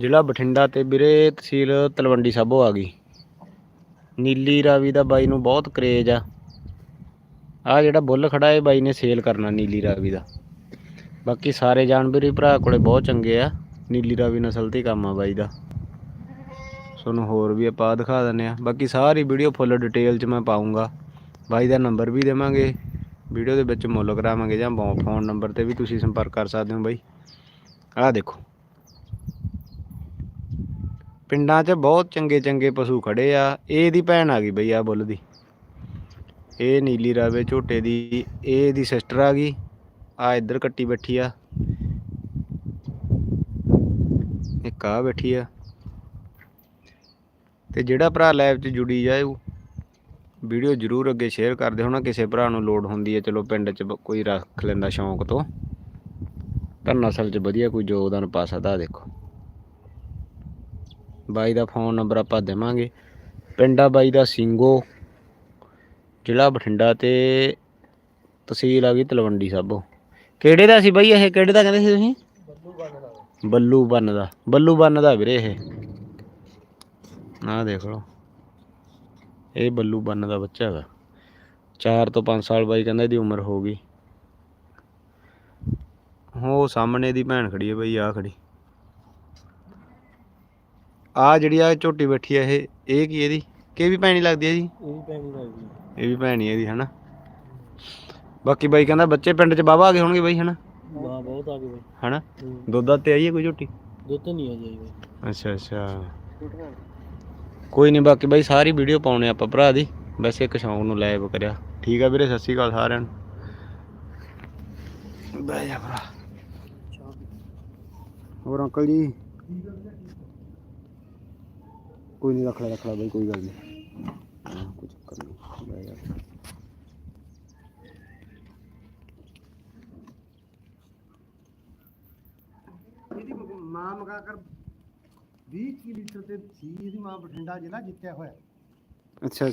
ਜ਼ਿਲ੍ਹਾ ਬਠਿੰਡਾ ਤੇ ਵੀਰੇ ਤਹਿਸੀਲ ਤਲਵੰਡੀ ਸਾਬੋ ਆ ਗਈ। ਨੀਲੀ ਰਾਵੀ ਦਾ ਬਾਈ ਨੂੰ ਬਹੁਤ ਕਰੇਜ ਆ। ਆ ਜਿਹੜਾ ਬੁੱਲ ਖੜਾ ਇਹ ਬਾਈ ਨੇ ਸੇਲ ਕਰਨਾ ਨੀਲੀ ਰਾਵੀ ਦਾ। ਬਾਕੀ ਸਾਰੇ ਜਾਨਵਰ ਹੀ ਭਰਾ ਕੋਲੇ ਬਹੁਤ ਚੰਗੇ ਆ। ਨੀਲੀ ਰਾਵੀ ਨਸਲ ਤੇ ਹੀ ਕੰਮ ਆ ਬਾਈ ਦਾ। ਤੁਹਾਨੂੰ ਹੋਰ ਵੀ ਆਪਾਂ ਦਿਖਾ ਦਿੰਨੇ ਆ ਬਾਕੀ ਸਾਰੀ ਵੀਡੀਓ ਫੁੱਲ ਡਿਟੇਲ ਚ ਮੈਂ ਪਾਉਂਗਾ ਬਾਈ ਦਾ ਨੰਬਰ ਵੀ ਦੇਵਾਂਗੇ। ਵੀਡੀਓ ਦੇ ਵਿੱਚ ਮੁੱਲ ਕਰਾਵਾਂਗੇ ਜਾਂ ਫੋਨ ਨੰਬਰ ਤੇ ਵੀ ਤੁਸੀਂ ਸੰਪਰਕ ਕਰ ਸਕਦੇ ਹੋ ਬਾਈ। ਆਹ ਦੇਖੋ। ਪਿੰਡਾਂ 'ਚ ਬਹੁਤ ਚੰਗੇ ਚੰਗੇ ਪਸ਼ੂ ਖੜੇ ਆ। ਇਹ ਇਹਦੀ ਭੈਣ ਆ ਗਈ ਬਈ ਆ ਬੁੱਲ ਦੀ। ਇਹ ਨੀਲੀ ਰਾਵੇ ਝੋਟੇ ਦੀ, ਇਹ ਇਹਦੀ ਸਿਸਟਰ ਆ ਗਈ। ਆ ਇੱਧਰ ਕੱਟੀ ਬੈਠੀ ਆ। ਇੱਕ ਆ ਬੈਠੀ ਆ। ਤੇ ਜਿਹੜਾ ਭਰਾ ਲਾਈਵ 'ਚ ਜੁੜੀ ਜਾਏ ਉਹ, ਵੀਡੀਓ ਜਰੂਰ ਅੱਗੇ ਸ਼ੇਅਰ ਕਰਦੇ ਹੋਣਾ ਕਿਸੇ ਭਰਾ ਨੂੰ ਲੋਡ ਹੁੰਦੀ ਹੈ ਚਲੋ ਪਿੰਡ 'ਚ ਕੋਈ ਰੱਖ ਲੈਂਦਾ ਸ਼ੌਂਕ ਤੋਂ। ਤਾਂ ਨਸਲ 'ਚ ਵਧੀਆ ਕੋਈ ਯੋਗਦਾਨ ਪਾ ਸਕਦਾ ਦੇਖੋ। ਬਾਈ ਦਾ ਫੋਨ ਨੰਬਰ ਆਪਾਂ ਦੇਵਾਂਗੇ। ਪਿੰਡ ਆ ਬਾਈ ਦਾ ਸਿੰਗੋ, ਜ਼ਿਲ੍ਹਾ ਬਠਿੰਡਾ ਤੇ ਤਹਿਸੀਲ ਆ ਗਈ ਤਲਵੰਡੀ ਸਾਬੋ। ਕਿਹੜੇ ਦਾ ਸੀ ਬਾਈ ਇਹ? ਕਿਹੜੇ ਦਾ ਕਹਿੰਦੇ ਸੀ ਤੁਸੀਂ? ਬੱਲੂ ਬੰਨ ਦਾ। ਬੱਲੂ ਬੰਨ ਦਾ ਵੀਰੇ ਇਹ। ਆਹ ਦੇਖ ਲਓ। ਇਹ ਬੱਲੂ ਬੰਨ ਦਾ ਬੱਚਾ ਹੈਗਾ 4 ਤੋਂ 5 ਸਾਲ ਬਾਈ ਕਹਿੰਦਾ ਇਹਦੀ ਉਮਰ ਹੋ ਗਈ। ਉਹ ਸਾਹਮਣੇ ਦੀ ਭੈਣ ਖੜੀ ਹੈ ਬਈ ਆ ਖੜੀ। ਆ ਜਿਹੜੀ ਆ ਝੋਟੀ ਬੈਠੀ ਆ ਇਹ ਇਹ ਕੀ ਇਹਦੀ? ਕਿ ਵੀ ਭੈਣੀ ਲੱਗਦੀ ਹੈ ਜੀ? ਇਹ ਵੀ ਪੈਣੀ ਲੱਗਦੀ ਇਹ ਵੀ ਭੈਣੀ ਹੈ ਇਹਦੀ ਹਨਾ? ਬਾਕੀ ਬਾਈ ਕਹਿੰਦਾ ਬੱਚੇ ਪਿੰਡ ਚ ਬਾਬਾ ਆ ਗਏ ਹੋਣਗੇ ਬਾਈ ਹਨਾ? ਮਾਂ ਬਹੁਤ ਆ ਗਈ ਬਈ। ਹਨਾ। ਦੁੱਧ ਤੇ ਆਈ ਹੈ ਕੋਈ ਝੋਟੀ? ਦੁੱਧ ਨਹੀਂ ਆ ਜਾਈ ਬਈ। ਅੱਛਾ ਅੱਛਾ। ਕੋਈ ਨਹੀਂ ਬਾਕੀ ਬਾਈ ਸਾਰੀ ਵੀਡੀਓ ਪਾਉਣੇ ਆਪਾਂ ਭਰਾ ਦੀ। ਵੈਸੇ ਇੱਕ ਸ਼ੌਂਕ ਨੂੰ ਲਾਈਵ ਕਰਿਆ। ਠੀਕ ਆ ਵੀਰੇ ਸਤਿ ਸ਼੍ਰੀ ਅਕਾਲ ਸਾਰਿਆਂ ਨੂੰ। ਬਹਿ ਜਾ ਭਰਾ। ਹੋਰ ਅੰਕਲ ਜੀ? ਕੋਈ ਨਹੀਂ ਰੱਖ ਲੈ ਰੱਖ ਲੈ ਬਾਈ ਕੋਈ ਗੱਲ ਨਹੀਂ ਹਾਂ ਕੁਝ ਚੱਕਰ ਨਹੀਂ ਬਹਿ ਜਾ ਇਹਦੀ ਮਾਂ ਮਗਾ ਕਰ 20 ਲੀਟਰ ਤੇ ਸੀ ਇਹਦੀ ਮਾਂ ਬਠਿੰਡਾ ਜ਼ਿਲ੍ਹਾ ਜਿੱਤਿਆ ਹੋਇਆ। ਅੱਛਾ ਅੱਛਾ।